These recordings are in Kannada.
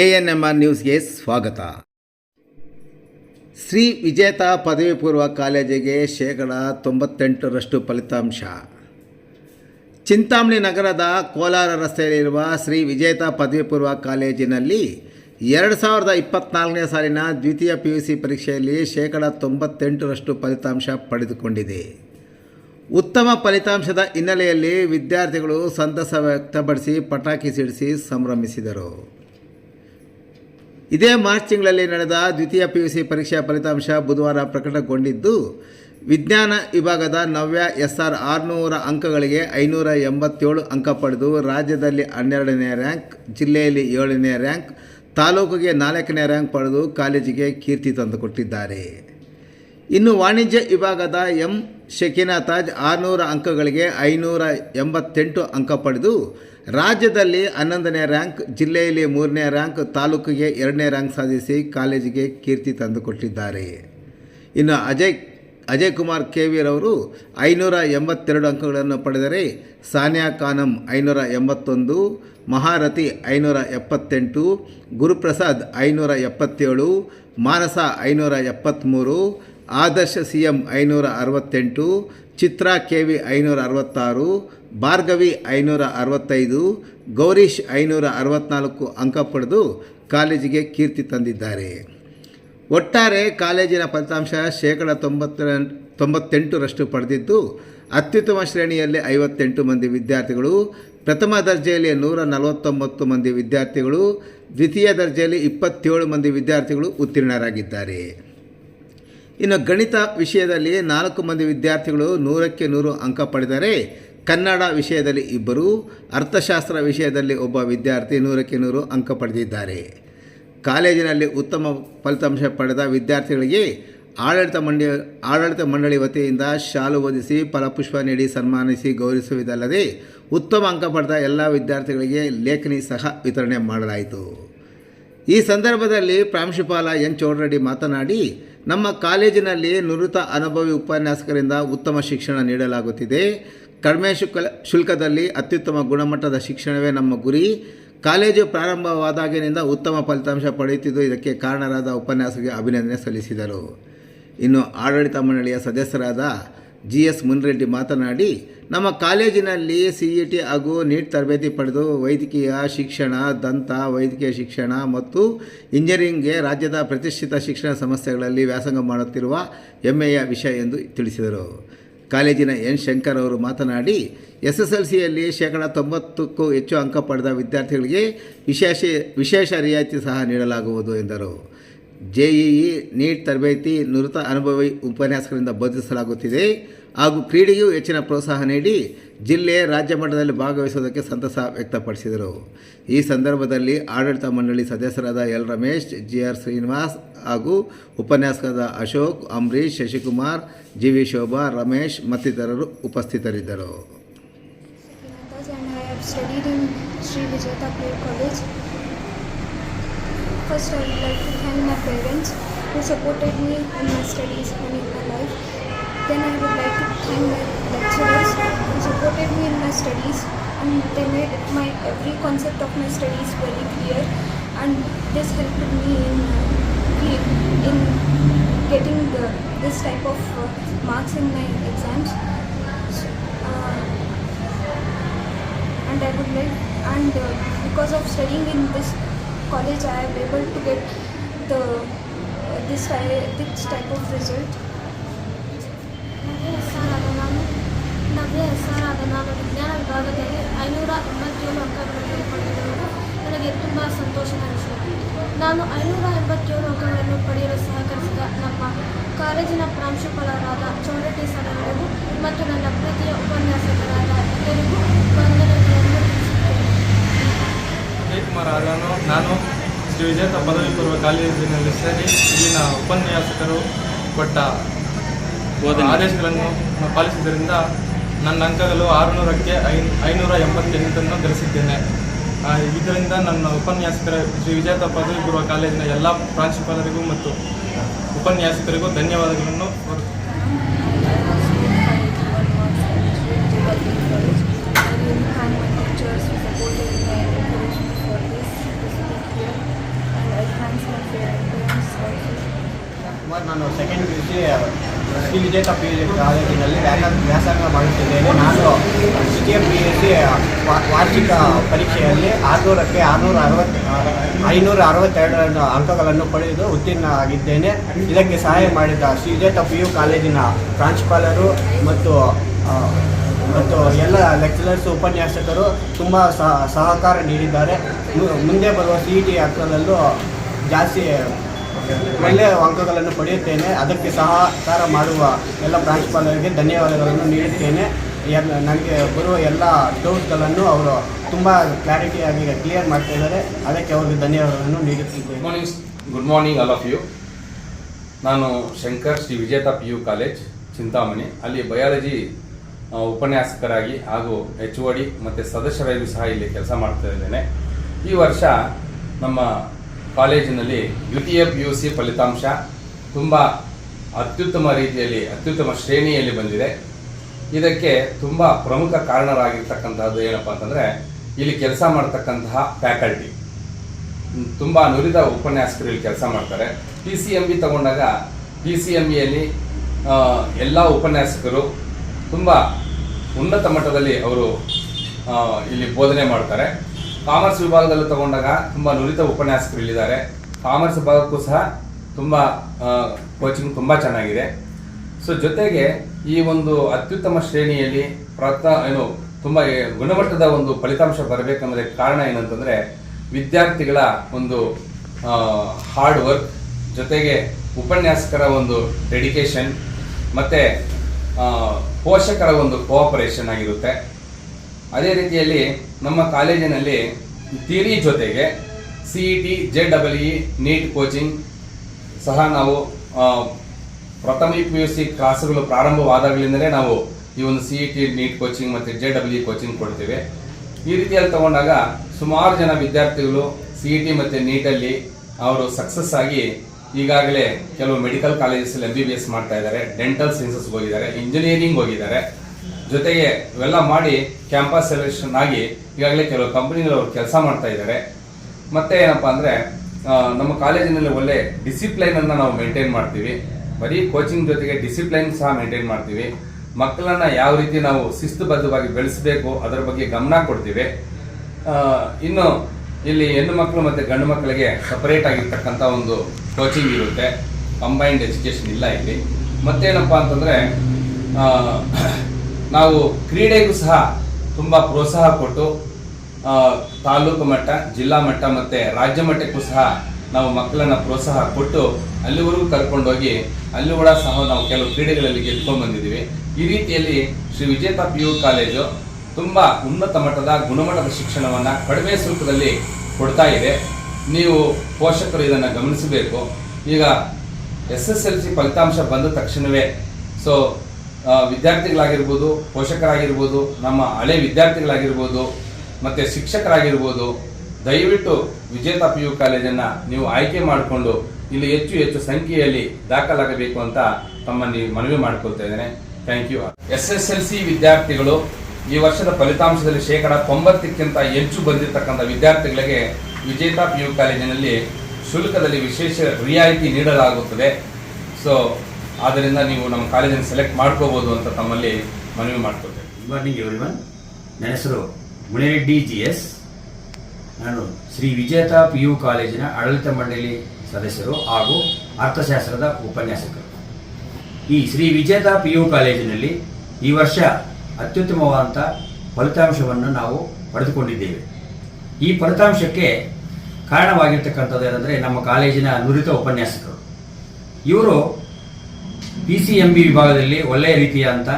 ಎ ಎನ್ ಎಂ ಆರ್ ನ್ಯೂಸ್ಗೆ ಸ್ವಾಗತ. ಶ್ರೀ ವಿಜೇತ ಪದವಿ ಪೂರ್ವ ಕಾಲೇಜಿಗೆ ಶೇಕಡ ತೊಂಬತ್ತೆಂಟರಷ್ಟು ಫಲಿತಾಂಶ. ಚಿಂತಾಮಣಿ ನಗರದ ಕೋಲಾರ ರಸ್ತೆಯಲ್ಲಿರುವ ಶ್ರೀ ವಿಜೇತ ಪದವಿ ಪೂರ್ವ ಕಾಲೇಜಿನಲ್ಲಿ ಎರಡು ಸಾವಿರದ ಇಪ್ಪತ್ತ್ನಾಲ್ಕನೇ ಸಾಲಿನ ದ್ವಿತೀಯ ಪಿ ಯು ಸಿ ಪರೀಕ್ಷೆಯಲ್ಲಿ ಶೇಕಡ ತೊಂಬತ್ತೆಂಟರಷ್ಟು ಫಲಿತಾಂಶ ಪಡೆದುಕೊಂಡಿದೆ. ಉತ್ತಮ ಫಲಿತಾಂಶದ ಹಿನ್ನೆಲೆಯಲ್ಲಿ ವಿದ್ಯಾರ್ಥಿಗಳು ಸಂತಸ ವ್ಯಕ್ತಪಡಿಸಿ ಪಟಾಕಿ ಸಿಡಿಸಿ ಸಂಭ್ರಮಿಸಿದರು. ಇದೇ ಮಾರ್ಚ್ ತಿಂಗಳಲ್ಲಿ ನಡೆದ ದ್ವಿತೀಯ ಪಿ ಯು ಸಿ ಪರೀಕ್ಷೆಯ ಫಲಿತಾಂಶ ಬುಧವಾರ ಪ್ರಕಟಗೊಂಡಿದ್ದು, ವಿಜ್ಞಾನ ವಿಭಾಗದ ನವ್ಯ ಎಸ್ ಆರ್ ಆರುನೂರ ಅಂಕಗಳಿಗೆ ಐನೂರ ಎಂಬತ್ತೇಳು ಅಂಕ ಪಡೆದು ರಾಜ್ಯದಲ್ಲಿ ಹನ್ನೆರಡನೇ ರ್ಯಾಂಕ್, ಜಿಲ್ಲೆಯಲ್ಲಿ ಏಳನೇ ರ್ಯಾಂಕ್, ತಾಲೂಕಿಗೆ ನಾಲ್ಕನೇ ರ್ಯಾಂಕ್ ಪಡೆದು ಕಾಲೇಜಿಗೆ ಕೀರ್ತಿ ತಂದುಕೊಟ್ಟಿದ್ದಾರೆ. ಇನ್ನು ವಾಣಿಜ್ಯ ವಿಭಾಗದ ಎಂ ಶಕೀನಾ ತಾಜ್ ಆರುನೂರ ಅಂಕಗಳಿಗೆ ಐನೂರ ಎಂಬತ್ತೆಂಟು ಅಂಕ ಪಡೆದು ರಾಜ್ಯದಲ್ಲಿ ಹನ್ನೊಂದನೇ ರ್ಯಾಂಕ್, ಜಿಲ್ಲೆಯಲ್ಲಿ ಮೂರನೇ ರ್ಯಾಂಕ್, ತಾಲೂಕಿಗೆ ಎರಡನೇ ರ್ಯಾಂಕ್ ಸಾಧಿಸಿ ಕಾಲೇಜಿಗೆ ಕೀರ್ತಿ ತಂದುಕೊಟ್ಟಿದ್ದಾರೆ. ಇನ್ನು ಅಜಯ್ ಅಜಯ್ ಕುಮಾರ್ ಕೆ ವಿರವರು ಐನೂರ ಎಂಬತ್ತೆರಡು ಅಂಕಗಳನ್ನು ಪಡೆದರೆ ಸಾನಿಯಾ ಖಾನಂ ಐನೂರ ಎಂಬತ್ತೊಂದು, ಮಹಾರಥಿ ಐನೂರ ಎಪ್ಪತ್ತೆಂಟು, ಗುರುಪ್ರಸಾದ್ ಐನೂರ ಎಪ್ಪತ್ತೇಳು, ಮಾನಸ ಐನೂರ ಎಪ್ಪತ್ತ್ಮೂರು ಆದರ್ಶ ಸಿ ಎಂ ಐನೂರ ಅರವತ್ತೆಂಟು, ಚಿತ್ರಾ ಕೆ ವಿ ಐನೂರ ಅರವತ್ತಾರು, ಭಾರ್ಗವಿ ಐನೂರ ಅರವತ್ತೈದು, ಗೌರೀಶ್ ಐನೂರ ಅರವತ್ತ್ನಾಲ್ಕು ಅಂಕ ಪಡೆದು ಕಾಲೇಜಿಗೆ ಕೀರ್ತಿ ತಂದಿದ್ದಾರೆ. ಒಟ್ಟಾರೆ ಕಾಲೇಜಿನ ಫಲಿತಾಂಶ ಶೇಕಡ ತೊಂಬತ್ತ ತೊಂಬತ್ತೆಂಟರಷ್ಟು ಪಡೆದಿದ್ದು, ಅತ್ಯುತ್ತಮ ಶ್ರೇಣಿಯಲ್ಲಿ ಐವತ್ತೆಂಟು ಮಂದಿ ವಿದ್ಯಾರ್ಥಿಗಳು, ಪ್ರಥಮ ದರ್ಜೆಯಲ್ಲಿ ನೂರ ನಲವತ್ತೊಂಬತ್ತು ಮಂದಿ ವಿದ್ಯಾರ್ಥಿಗಳು, ದ್ವಿತೀಯ ದರ್ಜೆಯಲ್ಲಿ ಇಪ್ಪತ್ತೇಳು ಮಂದಿ ವಿದ್ಯಾರ್ಥಿಗಳು ಉತ್ತೀರ್ಣರಾಗಿದ್ದಾರೆ. ಇನ್ನು ಗಣಿತ ವಿಷಯದಲ್ಲಿ ನಾಲ್ಕು ಮಂದಿ ವಿದ್ಯಾರ್ಥಿಗಳು ನೂರಕ್ಕೆ ನೂರು ಅಂಕ ಪಡೆದರೆ ಕನ್ನಡ ವಿಷಯದಲ್ಲಿ ಇಬ್ಬರು, ಅರ್ಥಶಾಸ್ತ್ರ ವಿಷಯದಲ್ಲಿ ಒಬ್ಬ ವಿದ್ಯಾರ್ಥಿ ನೂರಕ್ಕೆ ನೂರು ಅಂಕ ಪಡೆದಿದ್ದಾರೆ. ಕಾಲೇಜಿನಲ್ಲಿ ಉತ್ತಮ ಫಲಿತಾಂಶ ಪಡೆದ ವಿದ್ಯಾರ್ಥಿಗಳಿಗೆ ಆಡಳಿತ ಮಂಡಳಿ ಆಡಳಿತ ಮಂಡಳಿ ವತಿಯಿಂದ ಶಾಲು ಓದಿಸಿ ಫಲಪುಷ್ಪ ನೀಡಿ, ಸನ್ಮಾನಿಸಿ, ಗೌರವಿಸುವುದಲ್ಲದೆ ಉತ್ತಮ ಅಂಕ ಪಡೆದ ಎಲ್ಲ ವಿದ್ಯಾರ್ಥಿಗಳಿಗೆ ಲೇಖನಿ ಸಹ ವಿತರಣೆ ಮಾಡಲಾಯಿತು. ಈ ಸಂದರ್ಭದಲ್ಲಿ ಪ್ರಾಂಶುಪಾಲ ಎನ್ ಚೌಡರೆಡ್ಡಿ ಮಾತನಾಡಿ ನಮ್ಮ ಕಾಲೇಜಿನಲ್ಲಿ ನುರಿತ ಅನುಭವಿ ಉಪನ್ಯಾಸಕರಿಂದ ಉತ್ತಮ ಶಿಕ್ಷಣ ನೀಡಲಾಗುತ್ತಿದೆ. ಕಡಿಮೆ ಶುಲ್ಕ, ಶುಲ್ಕದಲ್ಲಿ ಅತ್ಯುತ್ತಮ ಗುಣಮಟ್ಟದ ಶಿಕ್ಷಣವೇ ನಮ್ಮ ಗುರಿ. ಕಾಲೇಜು ಪ್ರಾರಂಭವಾದಾಗಿನಿಂದ ಉತ್ತಮ ಫಲಿತಾಂಶ ಪಡೆಯುತ್ತಿದ್ದು ಇದಕ್ಕೆ ಕಾರಣರಾದ ಉಪನ್ಯಾಸಕ್ಕೆ ಅಭಿನಂದನೆ ಸಲ್ಲಿಸಿದರು. ಇನ್ನು ಆಡಳಿತ ಮಂಡಳಿಯ ಸದಸ್ಯರಾದ ಜಿ ಎಸ್ ಮುನ್ರೆಡ್ಡಿ ಮಾತನಾಡಿ, ನಮ್ಮ ಕಾಲೇಜಿನಲ್ಲಿ ಸಿ ಇ ಟಿ ಹಾಗೂ ನೀಟ್ ತರಬೇತಿ ಪಡೆದು ವೈದ್ಯಕೀಯ ಶಿಕ್ಷಣ, ದಂತ, ವೈದ್ಯಕೀಯ ಶಿಕ್ಷಣ ಮತ್ತು ಇಂಜಿನಿಯರಿಂಗ್ಗೆ ರಾಜ್ಯದ ಪ್ರತಿಷ್ಠಿತ ಶಿಕ್ಷಣ ಸಂಸ್ಥೆಗಳಲ್ಲಿ ವ್ಯಾಸಂಗ ಮಾಡುತ್ತಿರುವ ಹೆಮ್ಮೆಯ ವಿಷಯ ಎಂದು ತಿಳಿಸಿದರು. ಕಾಲೇಜಿನ ಎನ್. ಶಂಕರ್ ಅವರು ಮಾತನಾಡಿ ಎಸ್ ಎಸ್ ಎಲ್ ಸಿಯಲ್ಲಿ ಶೇಕಡ ತೊಂಬತ್ತಕ್ಕೂ ಹೆಚ್ಚು ಅಂಕ ಪಡೆದ ವಿದ್ಯಾರ್ಥಿಗಳಿಗೆ ವಿಶೇಷ ವಿಶೇಷ ರಿಯಾಯಿತಿ ಸಹ ನೀಡಲಾಗುವುದು ಎಂದರು. ಜೆಇಇ ನೀಟ್ ತರಬೇತಿ, ನುರಿತ ಅನುಭವಿ ಉಪನ್ಯಾಸಕರಿಂದ ಬೋಧಿಸಲಾಗುತ್ತಿದೆ ಹಾಗೂ ಕ್ರೀಡೆಗೂ ಹೆಚ್ಚಿನ ಪ್ರೋತ್ಸಾಹ ನೀಡಿ ಜಿಲ್ಲೆ ರಾಜ್ಯ ಮಟ್ಟದಲ್ಲಿ ಭಾಗವಹಿಸುವುದಕ್ಕೆ ಸಂತಸ ವ್ಯಕ್ತಪಡಿಸಿದರು. ಈ ಸಂದರ್ಭದಲ್ಲಿ ಆಡಳಿತ ಮಂಡಳಿ ಸದಸ್ಯರಾದ L Ramesh G R Srinivas ಹಾಗೂ ಉಪನ್ಯಾಸಕರಾದ ಅಶೋಕ್ ಅಂಬರೀಶ್ ಶಶಿಕುಮಾರ್ ಜಿ ವಿ ಶೋಭಾ, ರಮೇಶ್ ಮತ್ತಿತರರು ಉಪಸ್ಥಿತರಿದ್ದರು. First, I would like to thank my parents who supported me in my studies and in my life. Then, I would like to thank my lecturers who supported me in my studies and they made my every concept of my studies very clear. And this helped me in in getting the, this type of uh, marks in my exams. Uh, and I would like and uh, because of studying in this college, I am able to get the, this this type of result. Navya S R ಆದ ನಾನು ವಿಜ್ಞಾನ ವಿಭಾಗದಲ್ಲಿ ಐನೂರ ಎಂಬತ್ತೇಳು ಅಂಕಗಳನ್ನು ಪಡೆದಿರುವುದು ನನಗೆ ತುಂಬ ಸಂತೋಷದ ವಿಷಯ ನಾನು ಐನೂರ ಎಂಬತ್ತೇಳು ಅಂಕಗಳನ್ನು ಪಡೆಯಲು ಸಹಕರಿಸಿದ ನಮ್ಮ ಕಾಲೇಜಿನ ಪ್ರಾಂಶುಪಾಲರಾದ ಚೌಡಟಿ ಸರ್ ಅವರಿಗೂ ಮತ್ತು ನನ್ನ ಪ್ರೀತಿಯ ಉಪನ್ಯಾಸಕರಾದ ಎಲ್ಲರಿಗೂ ತಿಳಿಸುತ್ತೇನೆ ಜಯಕುಮಾರ್ ಆಗಾನು ನಾನು ಶ್ರೀ ವಿಜೇತ ಪದವಿ ಪೂರ್ವ ಕಾಲೇಜಿನಲ್ಲಿ ಸೇರಿ ಇಲ್ಲಿನ ಉಪನ್ಯಾಸಕರು ಕೊಟ್ಟ ಆದೇಶಗಳನ್ನು ಪಾಲಿಸಿದ್ದರಿಂದ ನನ್ನ ಅಂಕಗಳು ಆರುನೂರಕ್ಕೆ ಐ ಐನೂರ ಎಂಬತ್ತೆಂಟನ್ನು ಗಳಿಸಿದ್ದೇನೆ. ಇದರಿಂದ ನನ್ನ ಉಪನ್ಯಾಸಕರ ಶ್ರೀ ವಿಜೇತ ಪದವಿ ಪೂರ್ವ ಕಾಲೇಜಿನ ಎಲ್ಲ ಪ್ರಾಂಶುಪಾಲರಿಗೂ ಮತ್ತು ಉಪನ್ಯಾಸಕರಿಗೂ ಧನ್ಯವಾದಗಳನ್ನು. ನಾನು second P U C Sri Vijetha P U ಕಾಲೇಜಿನಲ್ಲಿ ವ್ಯಾಸ ವ್ಯಾಸಂಗ ಮಾಡುತ್ತಿದ್ದೇನೆ. ನಾನು ದ್ವಿತೀಯ ಪಿ ಯು ಸಿ ವಾರ್ಷಿಕ ಪರೀಕ್ಷೆಯಲ್ಲಿ ಆರುನೂರಕ್ಕೆ ಆರುನೂರ ಅರವತ್ತು ಐನೂರ ಅರವತ್ತೆರಡು ಅಂಕಗಳನ್ನು ಪಡೆದು ಉತ್ತೀರ್ಣ ಆಗಿದ್ದೇನೆ. ಇದಕ್ಕೆ ಸಹಾಯ ಮಾಡಿದ ಶ್ರೀ ವಿಜೇತ ಪಿ ಯು ಕಾಲೇಜಿನ ಪ್ರಾಂಶುಪಾಲರು ಮತ್ತು ಮತ್ತು ಎಲ್ಲ ಲೆಕ್ಚರರ್ಸ್, ಉಪನ್ಯಾಸಕರು ತುಂಬ ಸಹ ಸಹಕಾರ ನೀಡಿದ್ದಾರೆ. ಮುಂದೆ ಬರುವ ಸಿ ಇ ಟಿ ಜಾಸ್ತಿ ಒಳ್ಳೆಯ ಅಂಕಗಳನ್ನು ಪಡೆಯುತ್ತೇನೆ. ಅದಕ್ಕೆ ಸಹಕಾರ ಮಾಡುವ ಎಲ್ಲ ಪ್ರಾಂಶುಪಾಲರಿಗೆ ಧನ್ಯವಾದಗಳನ್ನು ನೀಡುತ್ತೇನೆ. ಎಲ್ಲ ನನಗೆ ಬರುವ ಎಲ್ಲ ಡೌಟ್ಗಳನ್ನು ಅವರು ತುಂಬ ಕ್ಲಾರಿಟಿಯಾಗಿ ಕ್ಲಿಯರ್ ಮಾಡ್ತಾ ಇದ್ದಾರೆ. ಅದಕ್ಕೆ ಅವರಿಗೆ ಧನ್ಯವಾದಗಳನ್ನು ನೀಡುತ್ತಿದ್ದೇನೆ. Good morning good morning all of you ನಾನು Shankar Shri Vijetha P U college, Chintamani. ಅಲ್ಲಿ ಬಯಾಲಜಿ ಉಪನ್ಯಾಸಕರಾಗಿ ಹಾಗೂ ಎಚ್ ಓ ಡಿ ಮತ್ತು ಸದಸ್ಯರಾಗಿ ಸಹ ಇಲ್ಲಿ ಕೆಲಸ ಮಾಡ್ತಾ ಇದ್ದೇನೆ. ಈ ವರ್ಷ ನಮ್ಮ ಕಾಲೇಜಿನಲ್ಲಿ ದ್ವಿತೀಯ ಪಿ ಯು ಸಿ ಫಲಿತಾಂಶ ತುಂಬ ಅತ್ಯುತ್ತಮ ರೀತಿಯಲ್ಲಿ, ಅತ್ಯುತ್ತಮ ಶ್ರೇಣಿಯಲ್ಲಿ ಬಂದಿದೆ. ಇದಕ್ಕೆ ತುಂಬ ಪ್ರಮುಖ ಕಾರಣರಾಗಿರ್ತಕ್ಕಂಥದ್ದು ಏನಪ್ಪ ಅಂತಂದರೆ, ಇಲ್ಲಿ ಕೆಲಸ ಮಾಡ್ತಕ್ಕಂತಹ ಫ್ಯಾಕಲ್ಟಿ. ತುಂಬ ನುರಿದ ಉಪನ್ಯಾಸಕರು ಇಲ್ಲಿ ಕೆಲಸ ಮಾಡ್ತಾರೆ. ಪಿ ಸಿ ಎಂ ಬಿ ತಗೊಂಡಾಗ ಪಿ ಸಿ ಎಂ ಬಿಯಲ್ಲಿ ಎಲ್ಲ ಉಪನ್ಯಾಸಕರು ತುಂಬ ಉನ್ನತ ಮಟ್ಟದಲ್ಲಿ ಅವರು ಇಲ್ಲಿ ಬೋಧನೆ ಮಾಡ್ತಾರೆ. ಕಾಮರ್ಸ್ ವಿಭಾಗದಲ್ಲಿ ತಗೊಂಡಾಗ ತುಂಬ ನುರಿತ ಉಪನ್ಯಾಸಕರು ಇಲ್ಲಿದ್ದಾರೆ. ಕಾಮರ್ಸ್ ವಿಭಾಗಕ್ಕೂ ಸಹ ತುಂಬ ಕೋಚಿಂಗ್ ತುಂಬ ಚೆನ್ನಾಗಿದೆ. ಸೊ ಜೊತೆಗೆ ಈ ಒಂದು ಅತ್ಯುತ್ತಮ ಶ್ರೇಣಿಯಲ್ಲಿ ಪ್ರತ ಏನು, ತುಂಬ ಗುಣಮಟ್ಟದ ಒಂದು ಫಲಿತಾಂಶ ಬರಬೇಕಂದ್ರೆ ಕಾರಣ ಏನಂತಂದ್ರೆ ವಿದ್ಯಾರ್ಥಿಗಳ ಒಂದು ಹಾರ್ಡ್ ವರ್ಕ್ ಜೊತೆಗೆ ಉಪನ್ಯಾಸಕರ ಒಂದು ಡೆಡಿಕೇಶನ್ ಮತ್ತೆ ಪೋಷಕರ ಒಂದು ಕೋಆಪರೇಷನ್ ಆಗಿರುತ್ತೆ. ಅದೇ ರೀತಿಯಲ್ಲಿ ನಮ್ಮ ಕಾಲೇಜಿನಲ್ಲಿ ಥಿಯರಿ ಜೊತೆಗೆ C E T J double E NEET coaching ಸಹ ನಾವು ಪ್ರಥಮ ಪಿ ಯು ಸಿ ಕ್ಲಾಸ್ಗಳು ಪ್ರಾರಂಭವಾದಾಗಲಿಂದಲೇ ನಾವು ಈ ಒಂದು C E T NEET coaching ಮತ್ತು ಜೆ ಡಬ್ಲ್ಯೂ ಕೋಚಿಂಗ್ ಕೊಡ್ತೀವಿ. ಈ ರೀತಿಯಲ್ಲಿ ತಗೊಂಡಾಗ ಸುಮಾರು ಜನ ವಿದ್ಯಾರ್ಥಿಗಳು ಸಿ ಇ ಟಿ ಮತ್ತು ನೀಟಲ್ಲಿ ಅವರು ಸಕ್ಸಸ್ ಆಗಿ ಈಗಾಗಲೇ ಕೆಲವು medical colleges M B B S ಮಾಡ್ತಾ ಇದ್ದಾರೆ ಡೆಂಟಲ್ ಸೈನ್ಸಸ್ಗೆ ಹೋಗಿದ್ದಾರೆ ಇಂಜಿನಿಯರಿಂಗ್ ಹೋಗಿದ್ದಾರೆ. ಜೊತೆಗೆ ಇವೆಲ್ಲ ಮಾಡಿ ಕ್ಯಾಂಪಸ್ ಸೆಲೆಕ್ಷನ್ ಆಗಿ ಈಗಾಗಲೇ ಕೆಲವು ಕಂಪನಿಗಳು ಕೆಲಸ ಮಾಡ್ತಾ ಇದ್ದಾರೆ ಮತ್ತೆ ಏನಪ್ಪ ಅಂದ್ರೆ ನಮ್ಮ ಕಾಲೇಜಿನಲ್ಲಿ ಒಳ್ಳೆ ಡಿಸಿಪ್ಲೈನ್ ಅನ್ನ ನಾವು ಮೇಂಟೈನ್ ಮಾಡ್ತೀವಿ. ಬರೀ ಕೋಚಿಂಗ್ ಜೊತೆಗೆ ಡಿಸಿಪ್ಲೈನ್ ಸಹ ಮೇಂಟೈನ್ ಮಾಡ್ತೀವಿ. ಮಕ್ಕಳನ್ನ ಯಾವ ರೀತಿ ನಾವು ಶಿಸ್ತುಬದ್ಧವಾಗಿ ಬೆಳೆಸಬೇಕು, ಅದರ ಬಗ್ಗೆ ಗಮನ ಕೊಡ್ತೀವಿ. ಇನ್ನು ಇಲ್ಲಿ ಹೆಣ್ಣು ಮಕ್ಕಳು ಮತ್ತೆ ಗಂಡು ಮಕ್ಕಳಿಗೆ ಸಪರೇಟ್ ಆಗಿರ್ತಕ್ಕಂಥ ಒಂದು ಕೋಚಿಂಗ್ ಇರುತ್ತೆ. ಕಂಬೈನ್ಡ್ ಎಜುಕೇಶನ್ ಇಲ್ಲ ಇಲ್ಲಿ. ಮತ್ತೇನಪ್ಪ ಅಂತಂದ್ರೆ ನಾವು ಕ್ರೀಡೆಗೂ ಸಹ ತುಂಬ ಪ್ರೋತ್ಸಾಹ ಕೊಟ್ಟು ತಾಲೂಕು ಮಟ್ಟ, ಜಿಲ್ಲಾ ಮಟ್ಟ ಮತ್ತು ರಾಜ್ಯ ಮಟ್ಟಕ್ಕೂ ಸಹ ನಾವು ಮಕ್ಕಳನ್ನು ಪ್ರೋತ್ಸಾಹ ಕೊಟ್ಟು ಅಲ್ಲಿವರೆಗೂ ಕರ್ಕೊಂಡೋಗಿ ಅಲ್ಲಿ ಕೂಡ ಸಹ ನಾವು ಕೆಲವು ಕ್ರೀಡೆಗಳಲ್ಲಿ ಗೆದ್ಕೊಂಡು ಬಂದಿದ್ದೀವಿ. ಈ ರೀತಿಯಲ್ಲಿ Shri Vijetha P you college ತುಂಬ ಉನ್ನತ ಮಟ್ಟದ ಗುಣಮಟ್ಟದ ಶಿಕ್ಷಣವನ್ನು ಕಡಿಮೆ ಶುಲ್ಕದಲ್ಲಿ ಕೊಡ್ತಾ ಇದೆ. ನೀವು ಪೋಷಕರು ಇದನ್ನು ಗಮನಿಸಬೇಕು. ಈಗ ಎಸ್ ಎಸ್ ಎಲ್ ಸಿ ಫಲಿತಾಂಶ ಬಂದ ತಕ್ಷಣವೇ, ಸೊ ವಿದ್ಯಾರ್ಥಿಗಳಾಗಿರ್ಬೋದು, ಪೋಷಕರಾಗಿರ್ಬೋದು, ನಮ್ಮ ಹಳೆ ವಿದ್ಯಾರ್ಥಿಗಳಾಗಿರ್ಬೋದು, ಮತ್ತು ಶಿಕ್ಷಕರಾಗಿರ್ಬೋದು, ದಯವಿಟ್ಟು ವಿಜೇತ ಪಿ ಯು ಕಾಲೇಜನ್ನು ನೀವು ಆಯ್ಕೆ ಮಾಡಿಕೊಂಡು ಇಲ್ಲಿ ಹೆಚ್ಚು ಹೆಚ್ಚು ಸಂಖ್ಯೆಯಲ್ಲಿ ದಾಖಲಾಗಬೇಕು ಅಂತ ತಮ್ಮಲ್ಲಿ ಮನವಿ ಮಾಡ್ಕೊಳ್ತಾ ಇದ್ದೇನೆ. Thank you S S L C ವಿದ್ಯಾರ್ಥಿಗಳು ಈ ವರ್ಷದ ಫಲಿತಾಂಶದಲ್ಲಿ ಶೇಕಡ ತೊಂಬತ್ತಕ್ಕಿಂತ ಹೆಚ್ಚು ಬಂದಿರತಕ್ಕಂಥ ವಿದ್ಯಾರ್ಥಿಗಳಿಗೆ ವಿಜೇತ ಪಿ ಯು ಕಾಲೇಜಿನಲ್ಲಿ ಶುಲ್ಕದಲ್ಲಿ ವಿಶೇಷ ರಿಯಾಯಿತಿ ನೀಡಲಾಗುತ್ತದೆ. ಸೊ ಆದ್ದರಿಂದ ನೀವು ನಮ್ಮ ಕಾಲೇಜನ್ನು ಸೆಲೆಕ್ಟ್ ಮಾಡ್ಕೋಬೋದು ಅಂತ ತಮ್ಮಲ್ಲಿ ಮನವಿ ಮಾಡ್ಕೊಳ್ತೇವೆ. ಗುಡ್ ಮಾರ್ನಿಂಗ್ ಎವ್ರಿವನ್ ನನ್ನ ಹೆಸರು ಮುನಿರೆಡ್ಡಿ ಜಿ ಎಸ್. ನಾನು ಶ್ರೀ ವಿಜೇತ ಪಿ ಯು ಕಾಲೇಜಿನ ಆಡಳಿತ ಮಂಡಳಿ ಸದಸ್ಯರು ಹಾಗೂ ಅರ್ಥಶಾಸ್ತ್ರದ ಉಪನ್ಯಾಸಕರು. ಈ ಶ್ರೀ ವಿಜೇತ ಪಿ ಯು ಕಾಲೇಜಿನಲ್ಲಿ ಈ ವರ್ಷ ಅತ್ಯುತ್ತಮವಾದಂಥ ಫಲಿತಾಂಶವನ್ನು ನಾವು ಪಡೆದುಕೊಂಡಿದ್ದೇವೆ. ಈ ಫಲಿತಾಂಶಕ್ಕೆ ಕಾರಣವಾಗಿರ್ತಕ್ಕಂಥದ್ದು ಏನಂದರೆ ನಮ್ಮ ಕಾಲೇಜಿನ ನುರಿತ ಉಪನ್ಯಾಸಕರು. ಇವರು ಪಿ ಸಿ ಎಂ ಬಿ ವಿಭಾಗದಲ್ಲಿ ಒಳ್ಳೆಯ ರೀತಿಯಾದಂಥ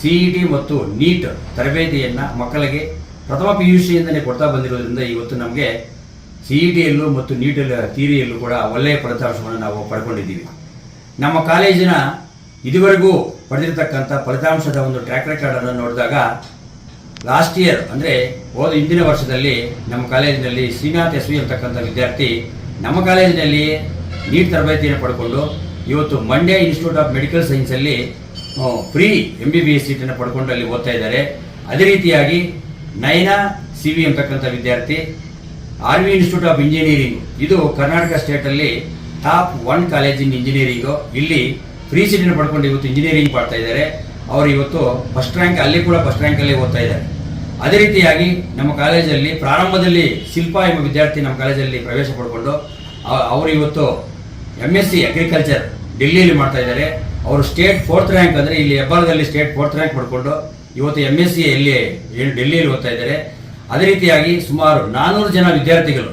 ಸಿ ಇ ಟಿ ಮತ್ತು ನೀಟ್ ತರಬೇತಿಯನ್ನು ಮಕ್ಕಳಿಗೆ ಪ್ರಥಮ ಪಿ ಯು ಸಿಯಿಂದಲೇ ಕೊಡ್ತಾ ಬಂದಿರೋದ್ರಿಂದ ಇವತ್ತು ನಮಗೆ ಸಿ ಇ ಟಿಯಲ್ಲೂ ಮತ್ತು ನೀಟಲ್ಲಿ ಥಿಯರಿಯಲ್ಲೂ ಕೂಡ ಒಳ್ಳೆಯ ಫಲಿತಾಂಶವನ್ನು ನಾವು ಪಡ್ಕೊಂಡಿದ್ದೀವಿ. ನಮ್ಮ ಕಾಲೇಜಿನ ಇದುವರೆಗೂ ಪಡೆದಿರತಕ್ಕಂಥ ಫಲಿತಾಂಶದ ಒಂದು ಟ್ರ್ಯಾಕ್ ರೆಕಾರ್ಡನ್ನು ನೋಡಿದಾಗ ಲಾಸ್ಟ್ ಇಯರ್ ಅಂದರೆ ಹೋದ ಹಿಂದಿನ ವರ್ಷದಲ್ಲಿ ನಮ್ಮ ಕಾಲೇಜಿನಲ್ಲಿ ಶ್ರೀನಾಥ್ ಎಸ್ ವಿ ಅಂತಕ್ಕಂಥ ವಿದ್ಯಾರ್ಥಿ ನಮ್ಮ ಕಾಲೇಜಿನಲ್ಲಿ ನೀಟ್ ತರಬೇತಿಯನ್ನು ಪಡ್ಕೊಂಡು ಇವತ್ತು Mandya institute of medical ಸೈನ್ಸಲ್ಲಿ free M B B S ಸೀಟನ್ನು ಪಡ್ಕೊಂಡು ಅಲ್ಲಿ ಓದ್ತಾ ಇದ್ದಾರೆ. ಅದೇ ರೀತಿಯಾಗಿ ನಯನಾ ಸಿ ವಿ ಅಂತಕ್ಕಂಥ ವಿದ್ಯಾರ್ಥಿ ಆರ್ಮಿ ಇನ್ಸ್ಟಿಟ್ಯೂಟ್ ಆಫ್ ಇಂಜಿನಿಯರಿಂಗ್ ಇದು Karnataka ಸ್ಟೇಟಲ್ಲಿ top one college in engineering ಇಲ್ಲಿ ಫ್ರೀ ಸೀಟನ್ನು ಪಡ್ಕೊಂಡು ಇವತ್ತು ಇಂಜಿನಿಯರಿಂಗ್ ಮಾಡ್ತಾ ಇದ್ದಾರೆ. ಅವರು ಇವತ್ತು ಫಸ್ಟ್ ರ್ಯಾಂಕ್ ಅಲ್ಲಿ ಕೂಡ ಫಸ್ಟ್ ರ್ಯಾಂಕಲ್ಲಿ ಓದ್ತಾ ಇದ್ದಾರೆ. ಅದೇ ರೀತಿಯಾಗಿ ನಮ್ಮ ಕಾಲೇಜಲ್ಲಿ ಪ್ರಾರಂಭದಲ್ಲಿ ಶಿಲ್ಪ ಎಂಬ ವಿದ್ಯಾರ್ಥಿ ನಮ್ಮ ಕಾಲೇಜಲ್ಲಿ ಪ್ರವೇಶ ಪಡ್ಕೊಂಡು ಅವರು ಇವತ್ತು ಎಂ ಎಸ್ ಸಿ ಅಗ್ರಿಕಲ್ಚರ್ ಡೆಲ್ಲಿಯಲ್ಲಿ ಮಾಡ್ತಾ ಇದ್ದಾರೆ. ಅವರು ಸ್ಟೇಟ್ ಫೋರ್ತ್ ರ್ಯಾಂಕ್ ಅಂದರೆ ಇಲ್ಲಿ ಹೆಬ್ಬಾಳದಲ್ಲಿ ಸ್ಟೇಟ್ ಫೋರ್ತ್ ರ್ಯಾಂಕ್ ಪಡ್ಕೊಂಡು ಇವತ್ತು ಎಂ ಎಸ್ ಸಿ ಎಲ್ಲಿ ಡೆಲ್ಲಿಯಲ್ಲಿ ಓದ್ತಾ ಇದ್ದಾರೆ. ಅದೇ ರೀತಿಯಾಗಿ ಸುಮಾರು ನಾನ್ನೂರು ಜನ ವಿದ್ಯಾರ್ಥಿಗಳು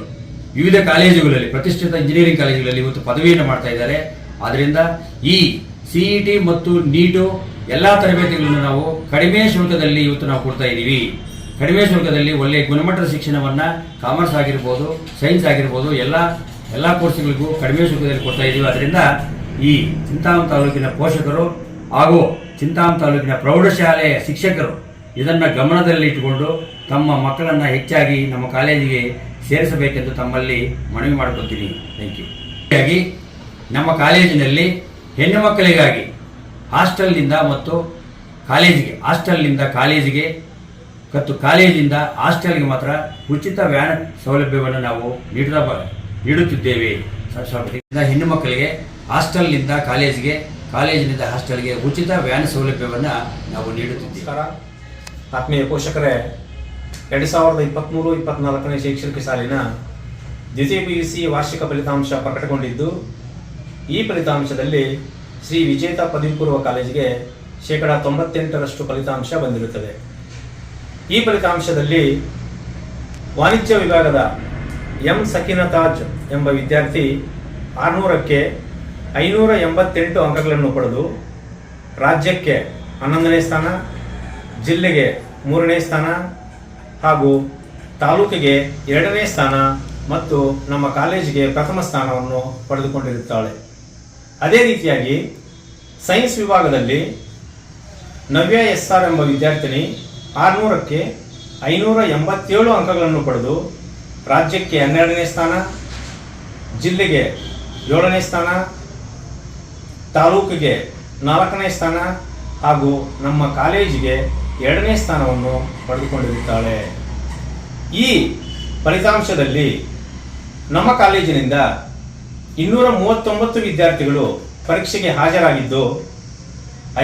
ವಿವಿಧ ಕಾಲೇಜುಗಳಲ್ಲಿ, ಪ್ರತಿಷ್ಠಿತ ಇಂಜಿನಿಯರಿಂಗ್ ಕಾಲೇಜುಗಳಲ್ಲಿ ಇವತ್ತು ಪದವಿಯನ್ನು ಮಾಡ್ತಾ ಇದ್ದಾರೆ. ಆದ್ದರಿಂದ ಈ ಸಿಇಟಿ ಮತ್ತು ನೀಟು ಎಲ್ಲ ತರಬೇತಿಗಳನ್ನು ನಾವು ಕಡಿಮೆ ಶುಲ್ಕದಲ್ಲಿ ಇವತ್ತು ನಾವು ಕೊಡ್ತಾ ಇದ್ದೀವಿ. ಕಡಿಮೆ ಶುಲ್ಕದಲ್ಲಿ ಒಳ್ಳೆಯ ಗುಣಮಟ್ಟದ ಶಿಕ್ಷಣವನ್ನು ಕಾಮರ್ಸ್ ಆಗಿರ್ಬೋದು ಸೈನ್ಸ್ ಆಗಿರ್ಬೋದು, ಎಲ್ಲ ಎಲ್ಲ ಕೋರ್ಸ್ಗಳಿಗೂ ಕಡಿಮೆ ಶುಲ್ಕದಲ್ಲಿ ಕೊಡ್ತಾ ಇದ್ದೀವಿ. ಅದರಿಂದ ಈ ಚಿಂತಾಮ ತಾಲೂಕಿನ ಪೋಷಕರು ಹಾಗೂ ಚಿಂತಾಮ ತಾಲೂಕಿನ ಪ್ರೌಢಶಾಲೆಯ ಶಿಕ್ಷಕರು ಇದನ್ನು ಗಮನದಲ್ಲಿ ಇಟ್ಟುಕೊಂಡು ತಮ್ಮ ಮಕ್ಕಳನ್ನು ಹೆಚ್ಚಾಗಿ ನಮ್ಮ ಕಾಲೇಜಿಗೆ ಸೇರಿಸಬೇಕೆಂದು ತಮ್ಮಲ್ಲಿ ಮನವಿ ಮಾಡ್ಕೊತೀನಿ. ಥ್ಯಾಂಕ್ ಯು ಹೀಗಾಗಿ ನಮ್ಮ ಕಾಲೇಜಿನಲ್ಲಿ ಹೆಣ್ಣು ಮಕ್ಕಳಿಗಾಗಿ ಹಾಸ್ಟೆಲ್ನಿಂದ ಮತ್ತು ಕಾಲೇಜಿಗೆ, ಹಾಸ್ಟೆಲ್ನಿಂದ ಕಾಲೇಜಿಗೆ ಮತ್ತು ಕಾಲೇಜಿಂದ ಹಾಸ್ಟೆಲ್ಗೆ ಮಾತ್ರ ಉಚಿತ ವ್ಯಾನ್ ಸೌಲಭ್ಯವನ್ನು ನಾವು ನೀಡುತ್ತಿದ್ದೇವೆ. ಹೆಣ್ಣು ಮಕ್ಕಳಿಗೆ ಹಾಸ್ಟೆಲ್ನಿಂದ ಕಾಲೇಜಿಗೆ, ಕಾಲೇಜಿನಿಂದ ಹಾಸ್ಟೆಲ್ಗೆ ಉಚಿತ ವ್ಯಾನ್ ಸೌಲಭ್ಯವನ್ನು ನಾವು ನೀಡುತ್ತಿದ್ದೇವೆ. ಆತ್ಮೀಯ ಪೋಷಕರೇ, ಎರಡು ಸಾವಿರದ ಇಪ್ಪತ್ತ್ಮೂರು ಇಪ್ಪತ್ನಾಲ್ಕನೇ ಶೈಕ್ಷಣಿಕ ಸಾಲಿನ ದ್ವಿತೀಯ ಪಿ ಯು ಸಿ ವಾರ್ಷಿಕ ಫಲಿತಾಂಶ ಪ್ರಕಟಗೊಂಡಿದ್ದು, ಈ ಫಲಿತಾಂಶದಲ್ಲಿ ಶ್ರೀ ವಿಜೇತ ಪದವಿ ಪೂರ್ವ ಕಾಲೇಜಿಗೆ ಶೇಕಡ ತೊಂಬತ್ತೆಂಟರಷ್ಟು ಫಲಿತಾಂಶ ಬಂದಿರುತ್ತದೆ. ಈ ಫಲಿತಾಂಶದಲ್ಲಿ ವಾಣಿಜ್ಯ ವಿಭಾಗದ ಎಂ ಸಕಿನತಾಜ್ ಎಂಬ ವಿದ್ಯಾರ್ಥಿ ಆರುನೂರಕ್ಕೆ ಐನೂರ ಎಂಬತ್ತೆಂಟು ಅಂಕಗಳನ್ನು ಪಡೆದು ರಾಜ್ಯಕ್ಕೆ ಹನ್ನೊಂದನೇ ಸ್ಥಾನ, ಜಿಲ್ಲೆಗೆ ಮೂರನೇ ಸ್ಥಾನ ಹಾಗೂ ತಾಲೂಕಿಗೆ ಎರಡನೇ ಸ್ಥಾನ ಮತ್ತು ನಮ್ಮ ಕಾಲೇಜಿಗೆ ಪ್ರಥಮ ಸ್ಥಾನವನ್ನು ಪಡೆದುಕೊಂಡಿರುತ್ತಾಳೆ. ಅದೇ ರೀತಿಯಾಗಿ ಸೈನ್ಸ್ ವಿಭಾಗದಲ್ಲಿ ನವ್ಯ ಎಸ್ ಆರ್ ಎಂಬ ವಿದ್ಯಾರ್ಥಿನಿ ಆರುನೂರಕ್ಕೆ ಐನೂರ ಎಂಬತ್ತೇಳು ಅಂಕಗಳನ್ನು ಪಡೆದು ರಾಜ್ಯಕ್ಕೆ ಹನ್ನೆರಡನೇ ಸ್ಥಾನ, ಜಿಲ್ಲೆಗೆ ಏಳನೇ ಸ್ಥಾನ ತಾಲೂಕಿಗೆ ನಾಲ್ಕನೇ ಸ್ಥಾನ ಹಾಗೂ ನಮ್ಮ ಕಾಲೇಜಿಗೆ ಎರಡನೇ ಸ್ಥಾನವನ್ನು ಪಡೆದುಕೊಂಡಿರುತ್ತಾಳೆ. ಈ ಫಲಿತಾಂಶದಲ್ಲಿ ನಮ್ಮ ಕಾಲೇಜಿನಿಂದ ಇನ್ನೂರ ಮೂವತ್ತೊಂಬತ್ತು ವಿದ್ಯಾರ್ಥಿಗಳು ಪರೀಕ್ಷೆಗೆ ಹಾಜರಾಗಿದ್ದು,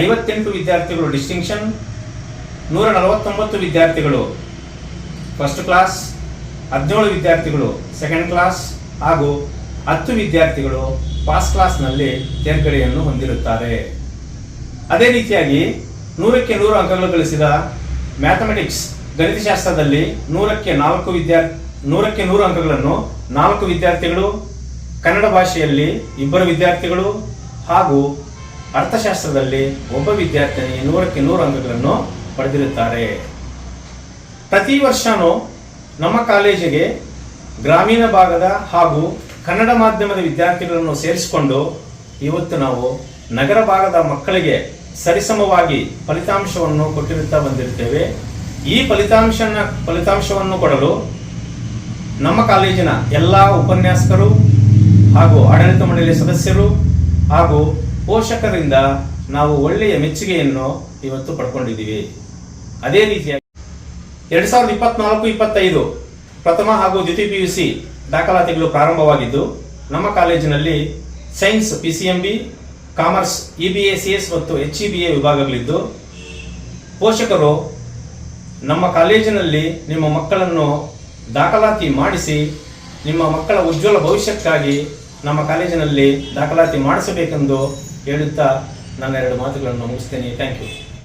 ಐವತ್ತೆಂಟು ವಿದ್ಯಾರ್ಥಿಗಳು ಡಿಸ್ಟಿಂಕ್ಷನ್ ನೂರ ನಲವತ್ತೊಂಬತ್ತು ವಿದ್ಯಾರ್ಥಿಗಳು ಫಸ್ಟ್ ಕ್ಲಾಸ್ ಹದಿನೇಳು ವಿದ್ಯಾರ್ಥಿಗಳು ಸೆಕೆಂಡ್ ಕ್ಲಾಸ್ ಹಾಗೂ ಹತ್ತು ವಿದ್ಯಾರ್ಥಿಗಳು ಪಾಸ್ ಕ್ಲಾಸ್ನಲ್ಲಿ ತೇರ್ಗಡೆಯನ್ನು ಹೊಂದಿರುತ್ತಾರೆ. ಅದೇ ರೀತಿಯಾಗಿ ನೂರಕ್ಕೆ ನೂರು ಅಂಕಗಳು ಗಳಿಸಿದ ಮ್ಯಾಥಮೆಟಿಕ್ಸ್, ಗಣಿತಶಾಸ್ತ್ರದಲ್ಲಿ ನೂರಕ್ಕೆ ನಾಲ್ಕು ವಿದ್ಯಾರ್ಥಿ ನೂರಕ್ಕೆ ನೂರು ಅಂಕಗಳನ್ನು ನಾಲ್ಕು ವಿದ್ಯಾರ್ಥಿಗಳು, ಕನ್ನಡ ಭಾಷೆಯಲ್ಲಿ ಇಬ್ಬರು ವಿದ್ಯಾರ್ಥಿಗಳು ಹಾಗೂ ಅರ್ಥಶಾಸ್ತ್ರದಲ್ಲಿ ಒಬ್ಬ ವಿದ್ಯಾರ್ಥಿನಿ ನೂರಕ್ಕೆ ನೂರು ಅಂಕಗಳನ್ನು ಪಡೆದಿರುತ್ತಾರೆ. ಪ್ರತಿ ವರ್ಷನೂ ನಮ್ಮ ಕಾಲೇಜಿಗೆ ಗ್ರಾಮೀಣ ಭಾಗದ ಹಾಗೂ ಕನ್ನಡ ಮಾಧ್ಯಮದ ವಿದ್ಯಾರ್ಥಿಗಳನ್ನು ಸೇರಿಸಿಕೊಂಡು ಇವತ್ತು ನಾವು ನಗರ ಭಾಗದ ಮಕ್ಕಳಿಗೆ ಸರಿಸಮವಾಗಿ ಫಲಿತಾಂಶವನ್ನು ಕೊಟ್ಟಿರುತ್ತಾ ಬಂದಿರುತ್ತೇವೆ. ಈ ಫಲಿತಾಂಶ ಫಲಿತಾಂಶವನ್ನು ಕೊಡಲು ನಮ್ಮ ಕಾಲೇಜಿನ ಎಲ್ಲ ಉಪನ್ಯಾಸಕರು ಹಾಗೂ ಆಡಳಿತ ಮಂಡಳಿಯ ಸದಸ್ಯರು ಹಾಗೂ ಪೋಷಕರಿಂದ ನಾವು ಒಳ್ಳೆಯ ಮೆಚ್ಚುಗೆಯನ್ನು ಇವತ್ತು ಪಡ್ಕೊಂಡಿದ್ದೀವಿ. ಅದೇ ರೀತಿಯಾಗಿ ಎರಡ್ ಸಾವಿರದ ಇಪ್ಪತ್ನಾಲ್ಕು, ಇಪ್ಪತ್ತೈದು ಪ್ರಥಮ ಹಾಗೂ ದ್ವಿತೀಯ ಪಿ ಯು ಸಿ ದಾಖಲಾತಿಗಳು ಪ್ರಾರಂಭವಾಗಿದ್ದು, ನಮ್ಮ ಕಾಲೇಜಿನಲ್ಲಿ science P C M B commerce E B A C S ಮತ್ತು ಎಚ್ ಇ ಬಿ ಎ ವಿಭಾಗಗಳಿದ್ದು, ಪೋಷಕರು ನಮ್ಮ ಕಾಲೇಜಿನಲ್ಲಿ ನಿಮ್ಮ ಮಕ್ಕಳನ್ನು ದಾಖಲಾತಿ ಮಾಡಿಸಿ, ನಿಮ್ಮ ಮಕ್ಕಳ ಉಜ್ವಲ ಭವಿಷ್ಯಕ್ಕಾಗಿ ನಮ್ಮ ಕಾಲೇಜಿನಲ್ಲಿ ದಾಖಲಾತಿ ಮಾಡಿಸಬೇಕೆಂದು ಹೇಳುತ್ತಾ ನನ್ನ ಎರಡು ಮಾತುಗಳನ್ನು ಮುಗಿಸ್ತೇನೆ. Thank you